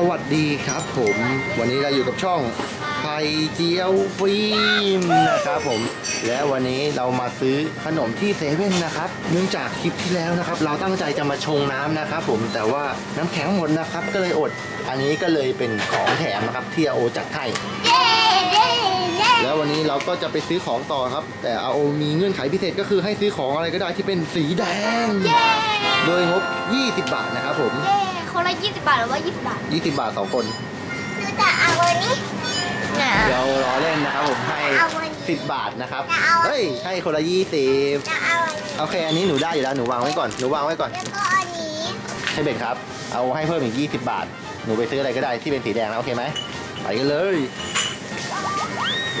สวัสดีครับผม วันนี้เราอยู่กับช่องไข่เจียวฟิล์มนะครับผม และวันนี้เรามาซื้อขนมที่เซเว่นนะครับ เนื่องจากคลิปที่แล้วนะครับ เราตั้งใจจะมาชงน้ำนะครับผมแต่ว่าน้ำแข็งหมดนะครับ ก็เลยอด อันนี้ก็เลยเป็นของแถมนะครับที่อาโอจัดให้เย้เย้เย้แล้ววันนี้เราก็จะไปซื้อของต่อครับ แต่อาโอมีเงื่อนไขพิเศษก็คือให้ซื้อของอะไรก็ได้ที่เป็นสีแดงเย้โดยงบ 20 บาทนะครับผมเย้ คนละยี่สิบบาทหรือว่ายี่สิบบาท20 บาทสองคนคือจะเอาวันนี้เนี่ยเราล้อเล่นนะครับผมให้ เอาอันนี้10 บาทนะครับ จะเอาอันนี้ เฮ้ยให้คนละ20จะเอาอันนี้โอเค อันนี้หนูได้อยู่แล้วหนูวางไว้ก่อนหนูวางไว้ก่อน แล้วก็อันนี้ใช่เบ็ดครับ เอาให้เพิ่มอีก 20 บาท หนูไปซื้ออะไรก็ได้ที่เป็นสีแดงนะโอเคไหม ไปกันเลย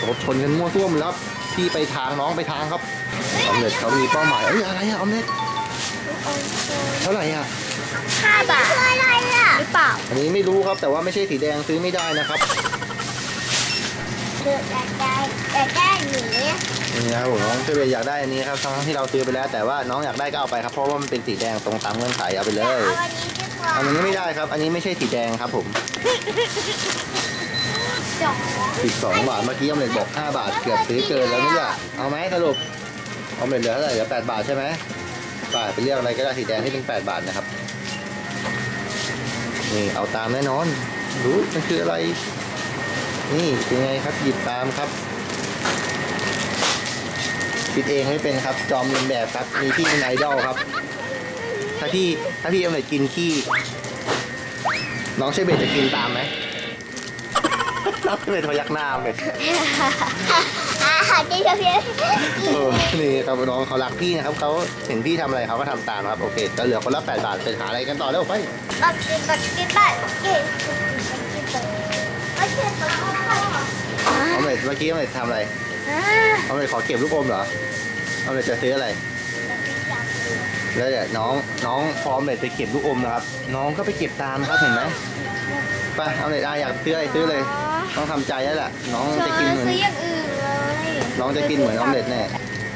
รถชนกันมั่วซั่วหมดแล้วครับพี่ไปทางน้องไปทางครับออมเล็ตเขามีเป้าหมายเอ้ยอะไรอะออมเล็ตเท่าไหร่อะห้าบาท อเปล่าอันนี้ไม่รู้ครับแต่ว่าไม่ใช่สีแดงซื้อไม่ได้นะครับคืออยากได้อยากได้หนีนี่นะครับผมน้องเชเบตอยากได้อันนี้ครับทั้งที่เราซื้อไปแล้ว แต่ว่าน้องอยากได้ก็เอาไปครับเพราะว่ามันเป็นสีแดงตรงตามเงื่อนไขเอาไปเลย เอาอันนี้ดีกว่าอันนี้ไม่ได้ครับ อันนี้ไม่ใช่สีแดงครับผมสองสิบสองบาทเมื่อกี้ออมเล็ตบอก5บาทเกือบซื้อเกินแล้วนี่อยเอาไหมสรุปออมเล็ตเหลือเท่าไหร่เหลือ8บาทใช่ไหมบาทไปเรียกอะไรก็ได้สีแดงที่เป็น8บาทนะครับ นี่เอาตามแน่นอน รู้มันคืออะไร นี่เป็นไงครับหยิบตามครับคิดเองไม่เป็นครับ จอมเลียนแบบครับ มีพี่เป็นไอดอลครับ ถ้าพี่ถ้าพี่ออมเล็ตกินขี้ น้องเชเบตจะกินตามไหม น้องเชเบตพยักหน้าเลยอาหารที่ชอบเพี้ยนเออนี่ครับน้องเขารักพี่นะครับเขาเห็นพี่ทำอะไรเขาก็ทำตามครับโอเคก็เหลือคนละ8บาทไปหาอะไรกันต่อแล้วไปบักกินบักกินบักกินบักกินบักกินบักกินเอาเลยเมื่อกี้เอาเลยทำอะไรอ่าเอาเลยขอเก็บลูกอมเหรอเอาเลยจะซื้ออะไรแล้วเดี๋ยวน้องน้องฟอร์มเลยไปเก็บลูกอมนะครับ น้องก็ไปเก็บตามครับเห็นไหมไปเอาเลยอาอยากซื้ออะไรซื้อเลย ต้องทำใจแล้วแหละน้องจะกินเหมือนซื้ออย่างอื่นเลยน้องจะกินเหมือนออมเล็ตแน่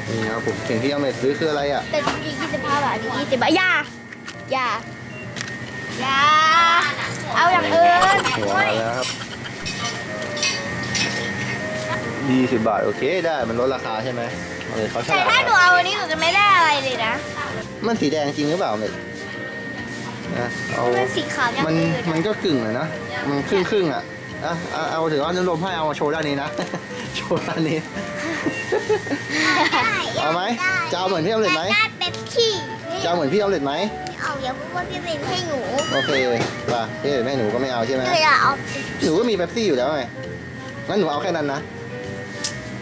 นี่ครับผมสิ่งที่ออมเล็ตซื้อคืออะไรอะแต่จริงๆยี่สิบห้าบาทนี่ยี่สิบบาทอย่าอย่าอย่าเอาอย่างอื่นหัวมาแล้วครับยี่สิบบาทโอเคได้มันลดราคาใช่ไหมเอาเลยเขาฉแต่ลาดถ้าคหนูรับเอาวันนี้หนูจะไม่ได้อะไรเลยนะมันสีแดงจริงหรือเปล่าเนี่ยนะเอา มันสีขาวอย่างมันอื่นมันก็กึ่งอะนะ มันครึ่งครึ่งๆอะ อะเอาเอาถือว่าอนุโลมให้เอามาโชว์ด้านนี้นะ โชว์ด้านนี้ เอาไหมจะเอาเหมือนพี่ออมเล็ตไหมได้เป๊ปซี่จะเอาเหมือนพี่ออมเล็ตไหมเอาอย่าพูดว่าพี่เป็นให้หนูโอเคป่ะพี่แม่หนูก็ไม่เอาใช่ไหมหนูอยากเอาหนูก็มีเป๊ปซี่อยู่แล้วไงงั้นหนูเอาแค่นั้นนะ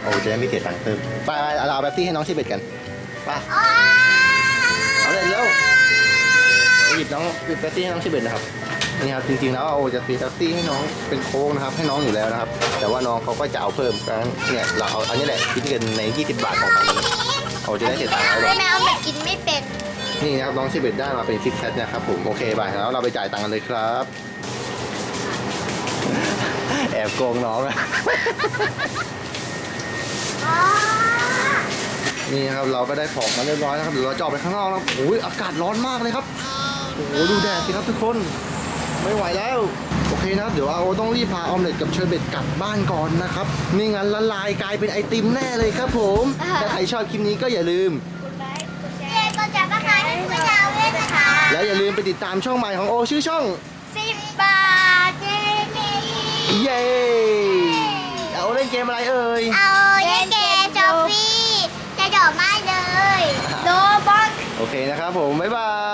โอ้เจะไม่เสียตังค์เพิ่มไปไปเอาเราเป๊ปซี่ให้น้องชิเบตกันไปอ้าเอาเลยเร็วหยิบน้องหยิบเป๊ปซี่ให้น้องชิเบตนะครับ นี่ครับจริงๆแล้วโอจะซื้อเป๊ปซี่ให้น้องเป็นโค้กนะครับให้น้องอยู่แล้วนะครับ แต่ว่าน้องเขาก็จะเอาเพิ่มดังนั้นเนี่ยเราเอาอันนี้แหละคิดเงินใน 20 บาทของฝั่งนี้โอจะได้เสียตังค์แล้วหรไม่อแม่เอาแบบกินไม่เป็น นี่นะครับน้องชิเบตได้มาเป็นซิกแซตนะครับผมโอเคไปแล้วเราไปจ่ายตังค์กันเลยครับ แอบโกงน้องอะอ้านี่นะครับเราก็ได้ของมาเรียบร้อยนะครับเดี๋ยวเราจะออกไปข้างนอกแล้วโอ้ยอากาศร้อนมากเลยครับโอ้โหดูแดดสิครับทุกคน ไม่ไหวแล้ว โอเคนะครับเดี๋ยวอาโอต้องรีบพาออมเล็ตกับเชอร์เบตกลับบ้านก่อนนะครับไม่งั้นละลายกลายเป็นไอติมแน่เลยครับผมถ้าใครชอบคลิปนี้ก็อย่าลืมคุณไลค์คุณแชร์ก็จะมาขายให้คุณดาวด้วยนะคะและอย่าลืมไปติดตามช่องใหม่ของโอชื่อช่อง สิบบาทเย้เย้เย้เอาเล่นเกมอะไรเอ่ย เอาเล่นเกมโจฟี่จะโดดมากเลย โดบอลโอเคนะครับผม บ๊ายบาย